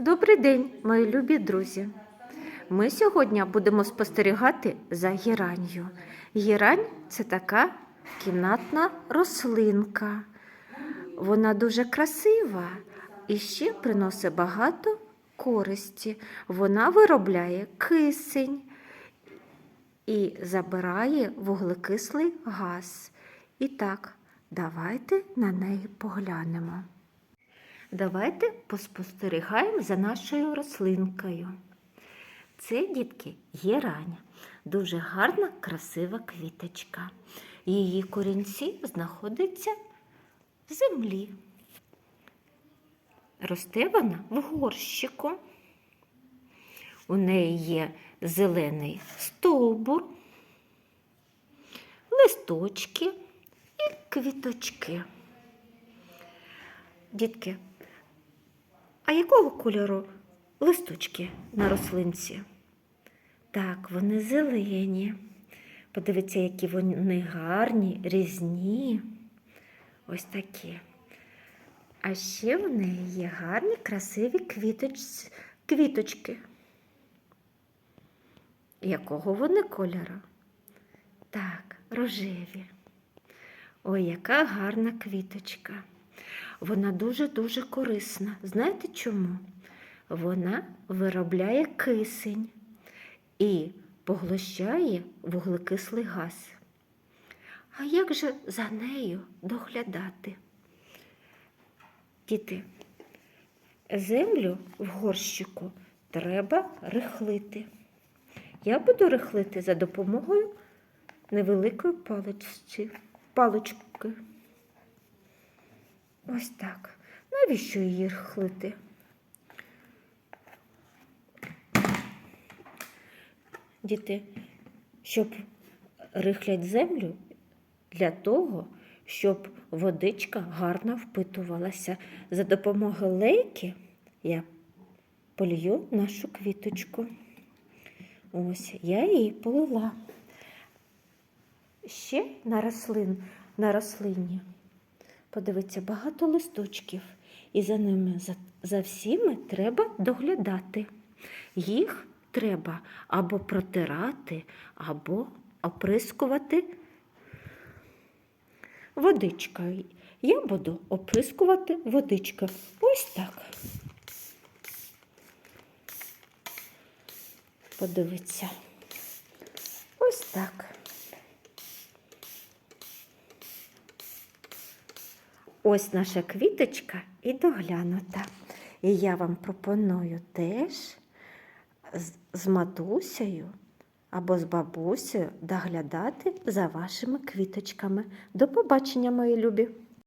Добрий день, мої любі друзі. Ми сьогодні будемо спостерігати за гіранню. Гірань це така кімнатна рослинка. Вона дуже красива і ще приносить багато користі. Вона виробляє кисень і забирає вуглекислий газ. І так, давайте на неї поглянемо. Давайте поспостерігаємо за нашою рослинкою. Це, дітки, герань. Дуже гарна, красива квіточка. Її корінці знаходяться в землі. Росте вона в горщику. У неї є зелений стовбур, листочки і квіточки. Дітки, а якого кольору листочки на рослинці? Так, вони зелені. Подивіться, які вони гарні, різні. Ось такі. А ще в неї є гарні, красиві квіточ... квіточки. Якого вони кольору? Так, рожеві. Ой, яка гарна квіточка. Вона дуже-дуже корисна. Знаєте чому? Вона виробляє кисень і поглощає вуглекислий газ. А як же за нею доглядати? Діти, землю в горщику треба рихлити. Я буду рихлити за допомогою невеликої палички. Ось так. Навіщо її рихлити? Діти, щоб рихлять землю для того, щоб водичка гарно впитувалася. За допомогою лейки я полью нашу квіточку. Ось, я її полила. Ще на, рослин, на рослині Подивіться, багато листочків, і за ними за, за всіми треба доглядати. Їх треба або протирати, або оприскувати водичкою. Я буду оприскувати водичкою. Ось так. Подивіться. Ось так. Ось наша квіточка і доглянута. І я вам пропоную теж з, матусею або з бабусею доглядати за вашими квіточками. До побачення, мої любі!